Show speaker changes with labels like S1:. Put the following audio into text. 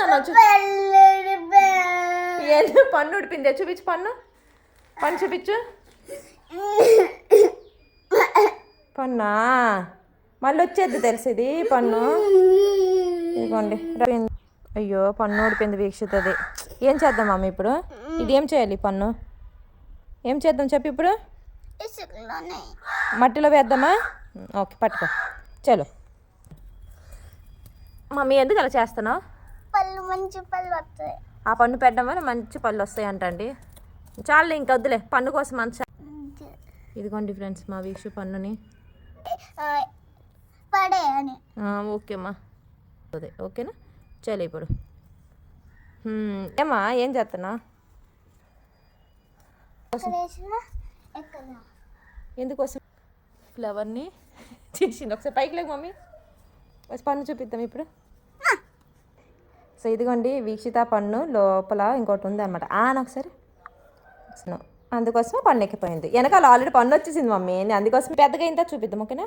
S1: చూస్తున్నాను చూ ఏంది? పన్ను ఉడిపిందే. చూపించు పన్ను. పన్ను చూపించు. పన్నా? మళ్ళీ వచ్చేది తెలుసు ఇది పన్ను? ఇదిగోండి. అయ్యో పన్ను ఊడిపోయింది వీక్షితది. ఏం చేద్దాం మమ్మీ ఇప్పుడు? ఇది ఏం చేయాలి పన్ను? ఏం చేద్దాం చెప్పు ఇప్పుడు? మట్టిలో వేద్దామా? ఓకే పట్టుకో. చలో. మమ్మీ ఎందుకు అలా చేస్తున్నావు?
S2: పళ్ళు మంచి పళ్ళు వస్తాయి
S1: ఆ పన్ను పెట్టడం వల్ల మంచి పళ్ళు వస్తాయి అంటండి. చాలు ఇంక వద్దులే పన్ను కోసం మంచి. ఇదిగోండి ఫ్రెండ్స్ మా వీక్ష పన్నుని.
S2: ఆ, పడే అని.
S1: ఆ, ఓకేమ్మా అదే ఓకేనా? చలో ఇప్పుడు. ఏమ్మా ఏం చేస్తున్నా ఎందుకోసం? ఫ్లవర్ని చేసింది ఒకసారి పైకి లేకు మమ్మీ. పన్ను చూపిద్దాం ఇప్పుడు. సో ఇదిగోండి వీక్షిత పన్ను లోపల ఇంకోటి ఉంది అనమాట ఆన ఒకసారి. అందుకోసం పన్ను ఎక్కిపోయింది. వెనకాల ఆల్రెడీ పన్ను వచ్చేసింది మమ్మీ. నేను అందుకోసం పెద్దగా ఇంత చూపిద్దాం ఓకేనా?